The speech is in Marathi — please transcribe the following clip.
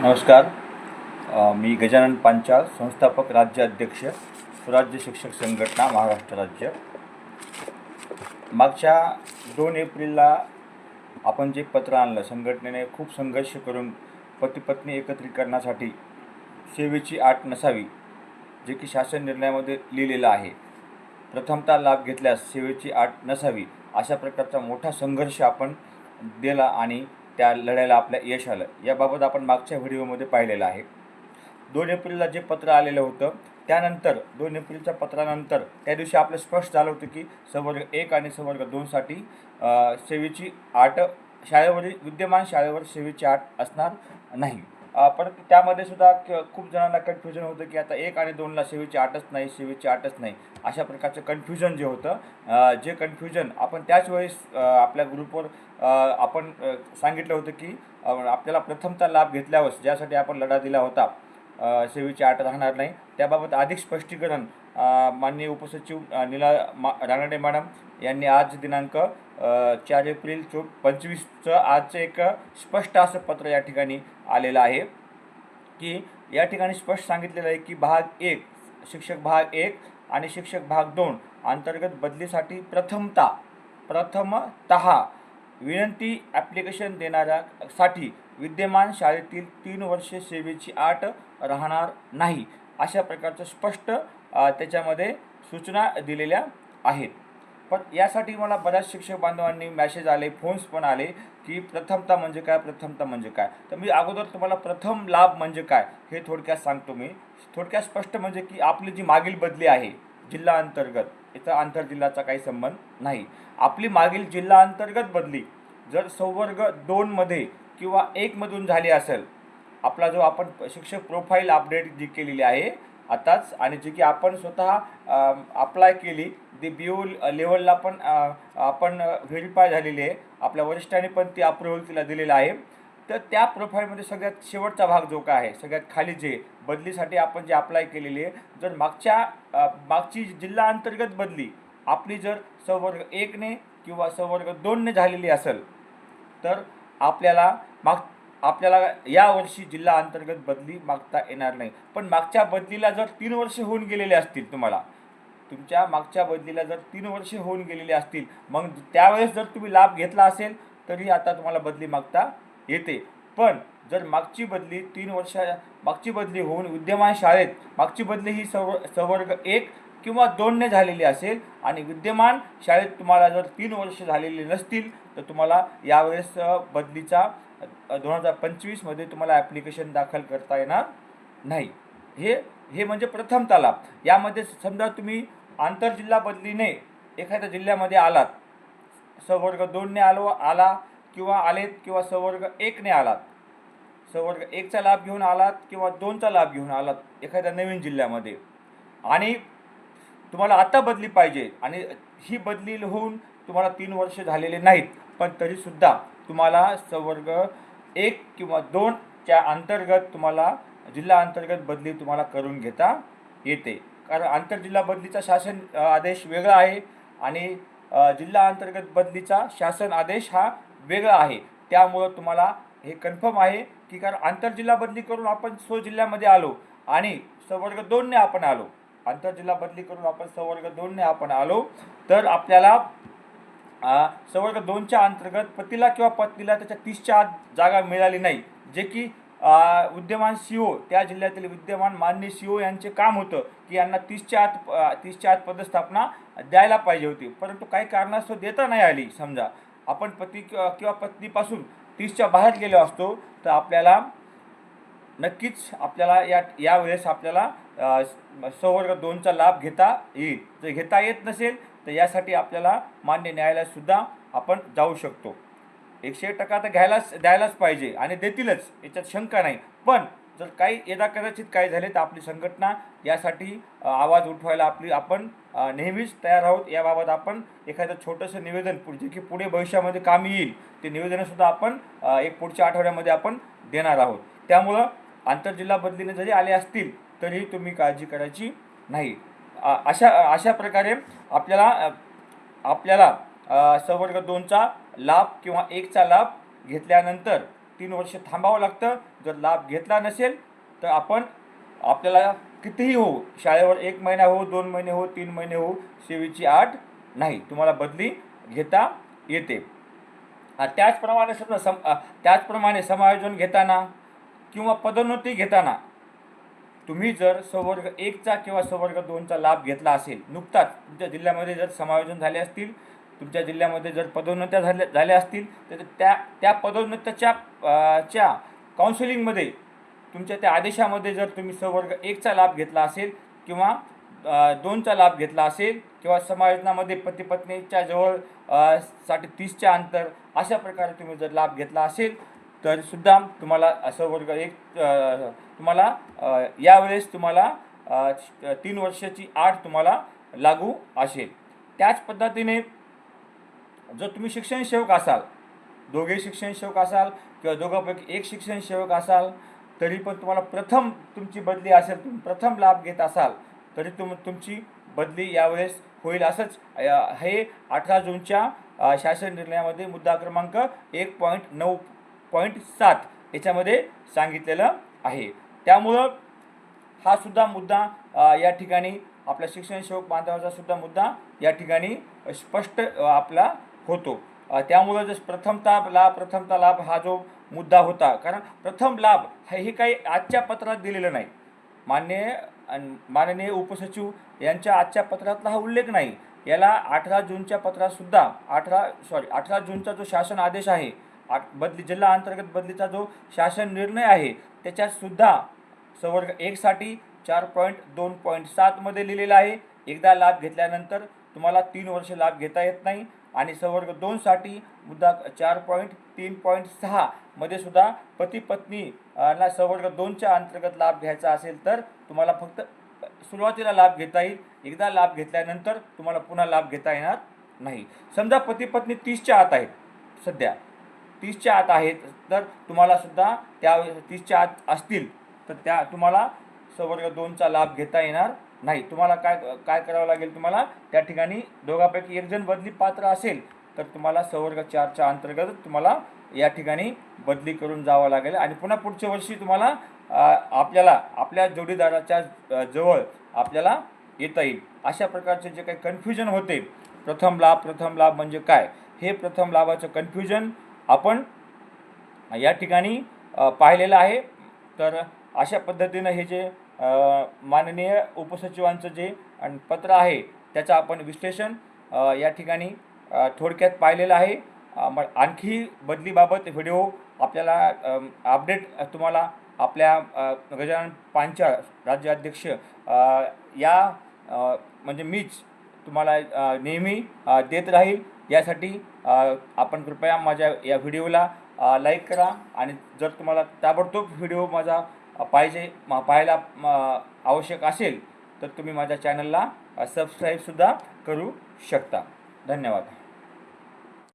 नमस्कार. मी गजानन पांचाळ संस्थापक राज्य अध्यक्ष स्वराज्य शिक्षक संघटना महाराष्ट्र राज्य. मागच्या दोन एप्रिलला आपण जे पत्र आणलं संघटनेने खूप संघर्ष करून पतीपत्नी एकत्रीकरणासाठी सेवेची आट नसावी जे की शासन निर्णयामध्ये लिहिलेलं आहे. प्रथमतः लाभ घेतल्यास सेवेची आट नसावी अशा प्रकारचा मोठा संघर्ष आपण दिला आणि त्या लढ्याला आपल्या यश आलं. याबाबत आपण मागच्या व्हिडिओमध्ये पाहिलेलं आहे. दोन एप्रिलला जे पत्र आलेलं होतं त्यानंतर दोन एप्रिलच्या पत्रानंतर त्या दिवशी आपलं स्पष्ट झालं होतं की संवर्ग एक आणि संवर्ग दोनसाठी सेवेची आट शाळेवरील विद्यमान शाळेवर सेवेची आट असणार नाही. परंतु त्यामध्ये सुद्धा क- खूप जणांना कन्फ्युजन होतं की आता एक आणि दोनला सेवेची आटच नाही सेवेची आटच नाही. अशा प्रकारचं कन्फ्युजन जे होतं जे कन्फ्युजन आपण त्याच वेळेस आपल्या ग्रुपवर आपण सांगितलं होतं की आपल्याला प्रथमता लाभ घेतल्यावर ज्यासाठी आपण लढा दिला होता सेवेची आट राहणार नाही. त्याबाबत अधिक स्पष्टीकरण माननीय उपसचिव नीला मा रानडे मॅडम यांनी आज दिनांक चार एप्रिल चो पंचवीसचं आजचं एक स्पष्ट असं पत्र या ठिकाणी आलेलं आहे. की या ठिकाणी स्पष्ट सांगितलेलं आहे की भाग एक शिक्षक भाग एक आणि शिक्षक भाग दोन अंतर्गत बदलीसाठी प्रथमता प्रथमतः विनंती ॲप्लिकेशन देणाऱ्यासाठी विद्यमान शाळेतील तीन वर्षे सेवेची आट राहणार नाही. अशा प्रकारचं स्पष्ट त्याच्यामध्ये सूचना दिलेल्या आहेत. पण यासाठी मला बऱ्याच शिक्षक बांधवांनी मॅसेज आले फोन्स पण आले की प्रथमता म्हणजे काय प्रथमता म्हणजे काय? तर मी अगोदर तुम्हाला प्रथम लाभ म्हणजे काय हे थोडक्यात सांगतो मी. थोडक्यात स्पष्ट म्हणजे की आपली जी मागील बदली आहे जिल्हा अंतर्गत याचा आंतरजिल्ह्याचा काही संबंध नाही. आपली मागील जिल्हा अंतर्गत बदली जर संवर्ग दोनमध्ये किंवा एकमधून झाली असेल आपला जो आपण शिक्षक प्रोफाईल अपडेट जी केलेली आहे आताच आणि जी की आपण स्वतः अप्लाय केली ती बी ओ लेवलला पण आपण व्हेरीफाय झालेली आहे. आपल्या वरिष्ठांनी पण ती अप्रुव्हल तिला दिलेलं आहे. तर त्या प्रोफाईलमध्ये सगळ्यात शेवटचा भाग जो काय आहे सगळ्यात खाली जे बदलीसाठी आपण जे अप्लाय केलेली आहे जर मागच्या मागची जिल्हा अंतर्गत बदली आपली जर संवर्ग एकने किंवा संवर्ग दोनने झालेली असेल तर आपल्याला माग आपल्याला यावर्षी जिल्हा अंतर्गत बदली मागता येणार नाही. पण मागच्या बदलीला जर तीन वर्षे होऊन गेलेले असतील तुम्हाला तुमच्या मागच्या बदलीला जर तीन वर्षे होऊन गेलेले असतील मग त्यावेळेस जर तुम्ही लाभ घेतला असेल तरी आता तुम्हाला बदली मागता येते. पण जर मागची बदली तीन वर्षा मागची बदली होऊन विद्यमान शाळेत मागची बदली ही सव संवर्ग एक किंवा दोनने झालेली असेल आणि विद्यमान शाळेत तुम्हाला जर तीन वर्ष झालेली नसतील तर तुम्हाला यावेळेस बदलीचा दोन हजार पंचवीसमध्ये तुम्हाला ॲप्लिकेशन दाखल करता येणार नाही. हे हे म्हणजे प्रथम तालाब. यामध्ये समजा तुम्ही आंतरजिल्हा बदलीने एखाद्या जिल्ह्यामध्ये आलात सवर्ग दोनने आलो आला किंवा आलेत किंवा सवर्ग एकने आलात सवर्ग एकचा लाभ घेऊन आलात किंवा दोनचा लाभ घेऊन आलात एखाद्या नवीन जिल्ह्यामध्ये आणि तुम्हाला आता बदली पाहिजे आणि ही बदली होऊन तुम्हाला तीन वर्ष झालेले नाहीत पण तरीसुद्धा तुम्हाला संवर्ग एक किंवा दोनच्या अंतर्गत तुम्हाला जिल्हा अंतर्गत बदली तुम्हाला करून घेता येते. कारण आंतरजिल्हा बदलीचा शासन आदेश वेगळा आहे आणि जिल्हा अंतर्गत बदलीचा शासन आदेश हा वेगळा आहे. त्यामुळं तुम्हाला हे कन्फर्म आहे की कारण आंतरजिल्हा बदली करून आपण स्व जिल्ह्यामध्ये आलो आणि संवर्ग दोनने आपण आलो. आंतरजिल्हा बदली करून आपण संवर्ग दोनने आपण आलो. तर आपल्याला संवर्ग दोनच्या अंतर्गत पतीला किंवा पत्नीला त्याच्या तीसच्या आत जागा मिळाली नाही. जे की विद्यमान सी ओ त्या जिल्ह्यातील विद्यमान मान्य सी ओ यांचे काम होतं की यांना तीसच्या आत तीसच्या आत पदस्थापना द्यायला पाहिजे होती. परंतु काही कारणास्तव देता नाही आली समजा. आपण पती किंवा पत्नीपासून तीसच्या बाहेर गेलो असतो तर आपल्याला नक्कीच आपल्याला या यावेळेस आपल्याला संवर्ग दोनचा लाभ घेता येईल. जर घेता येत नसेल तर यासाठी आपल्याला मान्य न्यायालयातसुद्धा आपण जाऊ शकतो. एकशे टक्का तर घ्यायलाच द्यायलाच पाहिजे आणि देतीलच याच्यात शंका नाही. पण जर काही यदा कदाचित काही झाले तर आपली संघटना यासाठी आवाज उठवायला आपली आपण नेहमीच तयार आहोत. याबाबत आपण एखादं छोटंसं निवेदन पुढे जे की पुढे भविष्यामध्ये कामी येईल ते निवेदनसुद्धा आपण एक पुढच्या आठवड्यामध्ये आपण देणार आहोत. त्यामुळं आंतरजिल्हा बदलीने जरी आले असतील तरीही तुम्ही काळजी करायची नाही. अशा अशा प्रकारे आपल्याला आपल्याला सवर्ग संवर्ग दोनचा लाभ किंवा एकचा लाभ घेतल्यानंतर तीन वर्ष थांबावं लागतं. जर लाभ घेतला नसेल तर आपण आपल्याला कितीही हो शाळेवर एक महिना हो दोन महिने हो तीन महिने हो सेवेची आठ नाही. तुम्हाला बदली घेता येते. त्याचप्रमाणे समजा सम त्याचप्रमाणे समायोजन घेताना किंवा पदोन्नती घेताना तुम्ही जर संवर्ग एकचा किंवा संवर्ग दोनचा लाभ घेतला असेल नुकताच तुमच्या जिल्ह्यामध्ये जर समायोजन झाले असतील तुमच्या जिल्ह्यामध्ये जर पदोन्नत्या झाल्या झाल्या असतील तर त्या त्या पदोन्नत्याच्या च्या काउन्सिलिंगमध्ये तुमच्या त्या आदेशामध्ये जर तुम्ही संवर्ग एकचा लाभ घेतला असेल किंवा दोनचा लाभ घेतला असेल किंवा समायोजनामध्ये पती पत्नीच्या जवळसाठी तीसच्या अंतर अशा प्रकारे तुम्ही जर लाभ घेतला असेल तर सुद्धा तुम्हाला असं वर्ग एक तुम्हाला यावेळेस तुम्हाला तीन वर्षाची आठ तुम्हाला लागू असेल. त्याच पद्धतीने जर तुम्ही शिक्षण सेवक असाल दोघे शिक्षण सेवक असाल किंवा दोघांपैकी एक शिक्षण सेवक असाल तरी पण तुम्हाला प्रथम तुमची बदली असेल तुम्ही प्रथम लाभ घेत असाल तरी तुम तुमची बदली यावेळेस होईल असंच. हे अठरा जूनच्या शासन निर्णयामध्ये मुद्दा क्रमांक एक पॉईंट नऊ पॉईंट सात याच्यामध्ये सांगितलेलं आहे. त्यामुळं हा सुद्धा मुद्दा या ठिकाणी आपल्या शिक्षण सेवक बांधवाचा सुद्धा मुद्दा या ठिकाणी स्पष्ट आपला होतो. त्यामुळं जर प्रथमता लाभ प्रथमता लाभ हा जो मुद्दा होता कारण प्रथम लाभ हे हे काही आजच्या पत्रात दिलेलं नाही. मान्य माननीय उपसचिव यांच्या आजच्या पत्रातला हा उल्लेख नाही. याला अठरा जूनच्या पत्रातसुद्धा अठरा सॉरी अठरा जूनचा जो शासन आदेश आहे आ बदली जिल्हा अंतर्गत बदलीचा जो शासन निर्णय आहे त्याच्यातसुद्धा सवर्ग संवर्ग एकसाठी चार पॉईंट दोन पॉईंट सातमध्ये लिहिलेलं आहे. एकदा लाभ घेतल्यानंतर तुम्हाला तीन वर्ष लाभ घेता येत नाही आणि संवर्ग दोनसाठी मुद्दा चार पॉईंट तीन पॉईंट सहामध्ये सुद्धा पती पत्नी ला संवर्ग दोनच्या अंतर्गत लाभ घ्यायचा असेल तर तुम्हाला फक्त सुरुवातीला लाभ घेता येईल. एकदा लाभ घेतल्यानंतर तुम्हाला पुन्हा लाभ घेता येणार नाही. समजा पती पत्नी तीसच्या आत आहेत सध्या. तीसच्या आत आहेत तर तुम्हाला सुद्धा त्या तीसच्या आत असतील तर त्या तुम्हाला सवर्ग दोनचा लाभ घेता येणार नाही. तुम्हाला काय काय करावं लागेल तुम्हाला? त्या ठिकाणी दोघांपैकी एकजण बदली पात्र असेल तर तुम्हाला संवर्ग चारच्या अंतर्गत तुम्हाला या ठिकाणी बदली करून जावं लागेल. आणि पुन्हा पुढच्या वर्षी तुम्हाला आपल्याला आपल्या जोडीदाराच्या जवळ आपल्याला येता येईल. अशा प्रकारचे जे काही कन्फ्युजन होते प्रथम लाभ प्रथम लाभ म्हणजे काय? हे प्रथम लाभाचं कन्फ्युजन आपण या ठिकाणी पाहिलेलं आहे. तर अशा पद्धतीनं हे जे माननीय उपसचिवांचं जे पत्र आहे त्याचं आपण विश्लेषण या ठिकाणी थोडक्यात पाहिलेलं आहे. मग आणखी बदलीबाबत व्हिडिओ आपल्याला अपडेट तुम्हाला आपल्या गजानन पांचाळ राज्याध्यक्ष या म्हणजे मीच तुम्हाला नेहमी देत राहील. यासाठी आपण कृपया माझ्या या व्हिडिओला लाईक करा आणि जर तुम्हाला ताबडतोब व्हिडिओ माझा पाहिजे म- पाहायला आवश्यक असेल तर तुम्ही माझ्या चॅनलला सबस्क्राईबसुद्धा करू शकता. धन्यवाद.